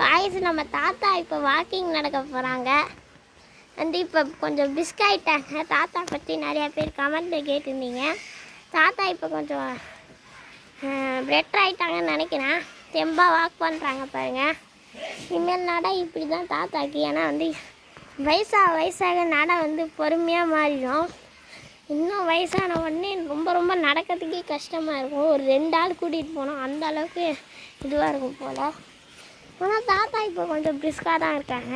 Guys நம்ம தாத்தா இப்போ வாக்கிங் நடக்க போகிறாங்க வந்து இப்போ கொஞ்சம் பிஸ்க் ஆகிட்டாங்க தாத்தா பற்றி நிறையா பேர் கமெண்ட்டில் கேட்டிருந்தீங்க. தாத்தா இப்போ கொஞ்சம் பெட்டர் ஆகிட்டாங்கன்னு நினைக்கிறேன். தெம்பாக வாக் பண்ணுறாங்க பாருங்கள் இனிமேல் நட இப்படி தான் தாத்தாக்கு. ஏன்னா வந்து வயசாக வயசாக நட வந்து பொறுமையாக மாறிடும். இன்னும் வயசான உடனே ரொம்ப ரொம்ப நடக்கிறதுக்கே கஷ்டமாக இருக்கும். ஒரு ரெண்டு ஆள் கூட்டிகிட்டு போனோம் அந்த அளவுக்கு இதுவாக இருக்கும் போல். ஆனால் தாத்தா இப்போ கொஞ்சம் பிரிஸ்காக தான் இருக்காங்க.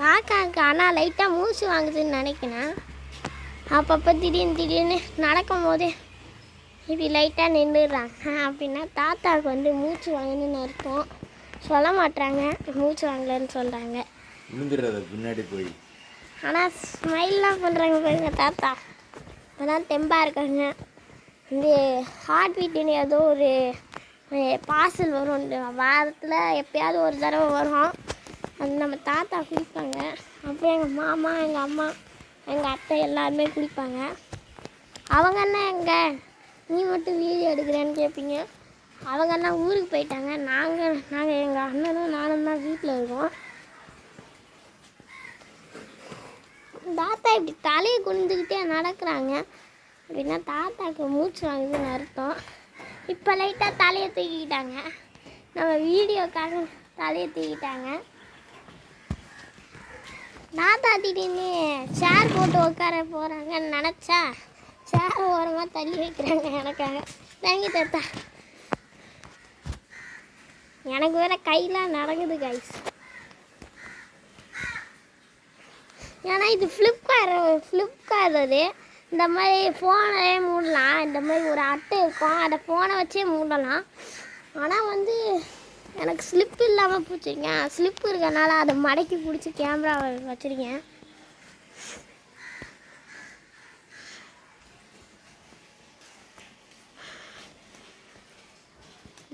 தாத்தாக்கு ஆனால் லைட்டாக மூச்சு வாங்குதுன்னு நினைக்கிறேன். அப்பப்போ திடீர்னு திடீர்னு நடக்கும் போதே இப்படி லைட்டாக நின்றுடுறாங்க. அப்படின்னா தாத்தாவுக்கு வந்து மூச்சு வாங்குதுன்னு அர்த்தம். சொல்ல மாட்றாங்க. மூச்சு வாங்கலைன்னு சொல்கிறாங்க பின்னாடி போய். ஆனால் ஸ்மைல்லாம் பண்ணுறாங்க பாருங்க தாத்தா. அதான் தெம்பாக இருக்காங்க. இந்த ஹார்ட் பீட்டுன்னு ஏதோ ஒரு பார்சல் வரும் இந்த வாரத்தில். எப்பயாவது ஒரு தடவை வரும். அது நம்ம தாத்தா குடிப்பாங்க. அப்புறம் எங்கள் மாமா எங்கள் அம்மா எங்கள் அத்தை எல்லாருமே குடிப்பாங்க. அவங்க என்ன எங்கே? நீ மட்டும் வீடியோ எடுக்கிறேன்னு கேட்பீங்க அவங்க எல்லாம் ஊருக்கு போயிட்டாங்க? நாங்கள் நாங்கள் எங்கள் அண்ணனும் நானும் தான் வீட்டில் இருக்கோம். தாத்தா இப்படி தலையை குனிஞ்சுக்கிட்டே நடக்கிறாங்க. அப்படின்னா தாத்தாக்கு மூச்சு வாங்குதுன்னு அர்த்தம். இப்போ லைட்டாக தலையை தூக்கிக்கிட்டாங்க. நம்ம வீடியோக்காக தலையை தூக்கிட்டாங்க. தாத்தா திடீர்னு சேர் போட்டு உட்கார போகிறாங்கன்னு நினச்சா சேர் ஓரமாக தள்ளி வைக்கிறாங்க எனக்காக. தேங்கி தாத்தா. எனக்கு வேற கையெல்லாம் நடக்குது கைஸ் ஏன்னா இது ஃப்ளிப்கார்ட் ஃப்ளிப்கார்ட் அது. இந்த மாதிரி ஃபோனை மூடலாம். இந்த மாதிரி ஒரு அட்டை இருக்கும். அதை ஃபோனை வச்சே மூடலாம். ஆனால் வந்து எனக்கு ஸ்லிப் இல்லாமல் பிடிச்சிருக்கேன் ஸ்லிப் இருக்கனால அதை மடக்கி பிடிச்சி கேமரா வச்சுருக்கேன்.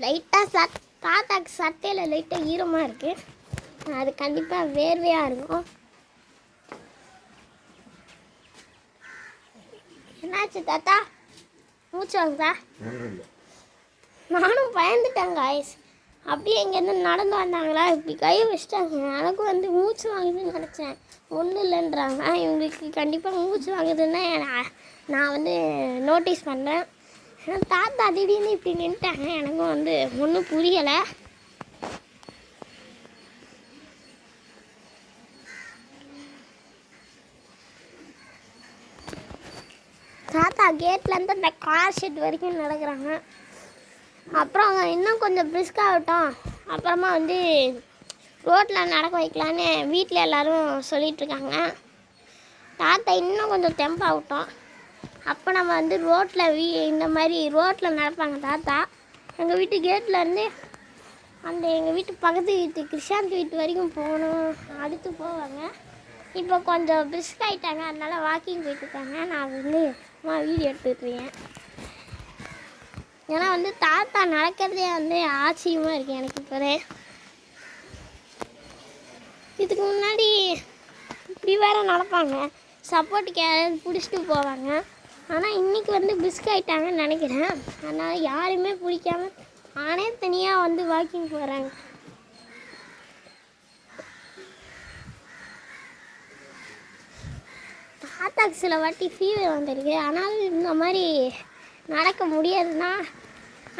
லைட்டாக சட் தாத்தாக்கு சட்டையில் லைட்டாக ஈரமாக இருக்குது அது கண்டிப்பாக வேர்வையாக இருக்கும். என்னாச்சு தாத்தா? மூச்சு வாங்குதா? நானும் பயந்துட்டேன் காய்ஸ் அப்படியே இங்கேருந்து நடந்து வந்தாங்களா? இப்படி கையை வச்சுட்டாங்க. எனக்கும் வந்து மூச்சு வாங்குதுன்னு நினச்சேன். ஒன்றும் இல்லைன்றாங்க. இவங்களுக்கு கண்டிப்பாக மூச்சு வாங்குதுன்னா நான் வந்து நோட்டீஸ் பண்ணுறேன் தாத்தா திடீர்னு இப்படி நின்ட்டாங்க எனக்கும் வந்து ஒன்றும் புரியலை. தாத்தா கேட்லேருந்து அந்த கார் ஷெட் வரைக்கும் நடக்கிறாங்க. அப்புறம் அவங்க இன்னும் கொஞ்சம் பிரிஸ்காகட்டும் அப்புறமா வந்து ரோட்டில் நடக்க வைக்கலான்னு வீட்டில் எல்லோரும் சொல்லிகிட்ருக்காங்க தாத்தா இன்னும் கொஞ்சம் தெம்பாகட்டும் அப்போ நம்ம வந்து ரோட்டில் வீ இந்த மாதிரி ரோட்டில் நடப்பாங்க தாத்தா. எங்கள் வீட்டு கேட்டில் இருந்து அந்த எங்கள் வீட்டு பக்கத்து வீட்டு கிருஷாந்த் வீட்டு வரைக்கும் போகணும். அடுத்து போவாங்க. இப்போ கொஞ்சம் பிரிஸ்க் ஆகிட்டாங்க அதனால் வாக்கிங் போயிட்டுருக்காங்க. நான் வந்து அம்மா வீடியோ எடுத்துருக்கேன் ஏன்னா வந்து தாத்தா நடக்கிறதே வந்து ஆச்சரியமாக இருக்கு எனக்கு இப்போதே இதுக்கு முன்னாடி இப்படி வேறு நடப்பாங்க. சப்போர்ட்டுக்கு யாராவது பிடிச்சிட்டு போவாங்க. ஆனால் இன்றைக்கி வந்து பிஸ்க் ஆகிட்டாங்கன்னு நினைக்கிறேன். அதனால் யாருமே பிடிக்காம நானே தனியாக வந்து வாக்கிங் போகிறாங்க தாத்தாக்கு சில வாட்டி ஃபீவர் வந்திருக்கு. ஆனாலும் இந்த மாதிரி நடக்க முடியாதுன்னா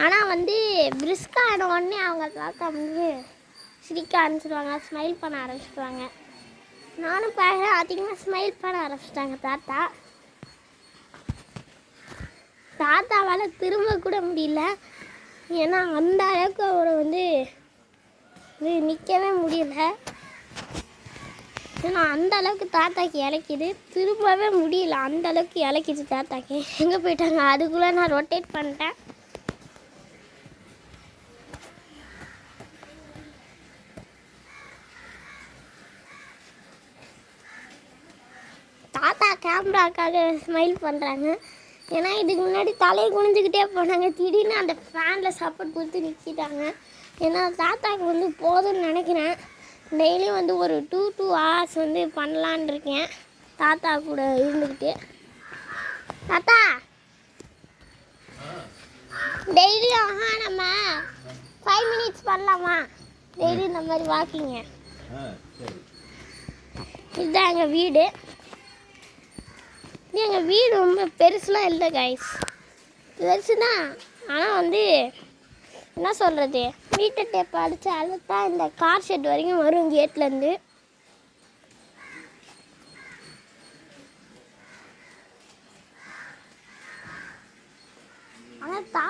ஆனால் வந்து பிரிஸ்காக ஆன உடனே அவங்க தாத்தா வந்து சிரிக்க ஆரம்பிச்சிடுவாங்க ஸ்மைல் பண்ண ஆரம்பிச்சிடுவாங்க நானும் பார்க்குறேன் அதிகமாக ஸ்மைல் பண்ண ஆரம்பிச்சிட்டாங்க தாத்தா. தாத்தாவால் திரும்ப கூட முடியல. ஏன்னா அந்த அளவுக்கு அவரை வந்து நிற்கவே முடியல. ஏன்னா அந்த அளவுக்கு தாத்தாக்கு இலக்கிது. திரும்பவே முடியல. அந்த அளவுக்கு இலக்கிது தாத்தாக்கு. எங்கே போயிட்டாங்க? அதுக்குள்ளே நான் ரொட்டேட் பண்ணிட்டேன். தாத்தா கேமராக்காக ஸ்மைல் பண்ணுறாங்க ஏன்னா இதுக்கு முன்னாடி தலையை குனிஞ்சுக்கிட்டே போனாங்க. திடீர்னு அந்த ஃபேனில் சப்போர்ட் கொடுத்து நிற்கிட்டாங்க ஏன்னா தாத்தாக்கு வந்து போதும்னு நினைக்கிறேன். டெய்லியும் வந்து ஒரு டூ டூ ஹவர்ஸ் வந்து பண்ணலான் இருக்கேன். தாத்தா கூட இருந்துக்கிட்டு தாத்தா! டெய்லியும் ஆஹா நம்ம ஃபைவ் மினிட்ஸ் பண்ணலாமா? டெய்லி இந்த மாதிரி வாக்கிங்க இதுதான் எங்கள் வீடு. இது எங்கள் வீடு ரொம்ப பெருசுலாம் இல்லை கைஸ் பெருசு தான் ஆனால் வந்து என்ன சொல்கிறது வீட்டை டேப் அடித்து அழுத்தா இந்த கார் ஷெட் வரைக்கும் வரும் கேட்லேருந்து ஆனால் தா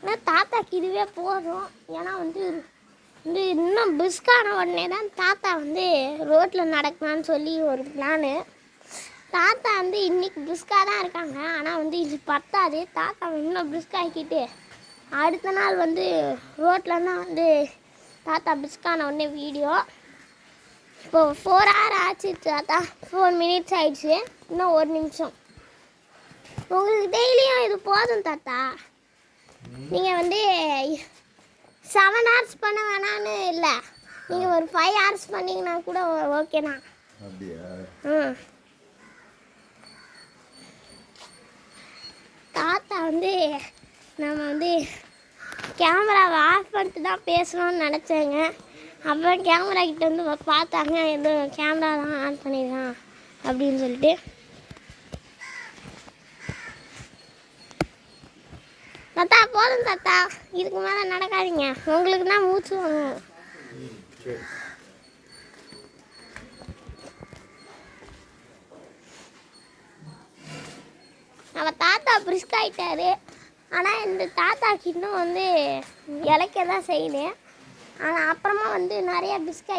ஆனால் தாத்தாக்கு இதுவே போதும். ஏன்னா வந்து வந்து இன்னும் பிஸ்கான உடனே தான் தாத்தா வந்து ரோட்டில் நடக்கலான்னு சொல்லி ஒரு பிளானு தாத்தா வந்து இன்னைக்கு பிஸ்காக தான் இருக்காங்க. ஆனால் வந்து இது பத்தாது. தாத்தா இன்னும் பிஸ்காக்கிட்டு அடுத்த நாள் வந்து ரோட்டில் தான் வந்து தாத்தா பிஸ்கான உடனே வீடியோ இப்போ ஃபோர் ஹவர் ஆச்சு தாத்தா. ஃபோர் மினிட்ஸ் ஆயிடுச்சு. இன்னும் ஒரு நிமிஷம். உங்களுக்கு டெய்லியும் இது போதும் தாத்தா. நீங்கள் வந்து செவன் ஹவர்ஸ் பண்ண வேணான்னு இல்லை. நீங்கள் ஒரு ஃபைவ் ஹவர்ஸ் பண்ணீங்கன்னா கூட ஓகே தான். அப்படியா? ம். தாத்தா வந்து நம்ம வந்து கேமராவை ஆஃப் பண்ணிட்டு தான் பேசணும்னு நினச்சேங்க. அப்புறம் கேமரா கிட்ட வந்து பார்த்தாங்க எதுவும் கேமரா தான் ஆன் பண்ணிடலாம் அப்படின்னு சொல்லிட்டு. தாத்தா போதும் தாத்தா. இதுக்கு மேலே நடக்காதீங்க. உங்களுக்கு தான் மூச்சு வாங்கும் நம்ம தாத்தா பிரிஸ்க் ஆயிட்டாரு. ஆனால் இந்த தாத்தாக்கு இன்னும் வந்து இலைக்க தான் செய்யுது. ஆனால் அப்புறமா வந்து நிறைய பிஸ்கட்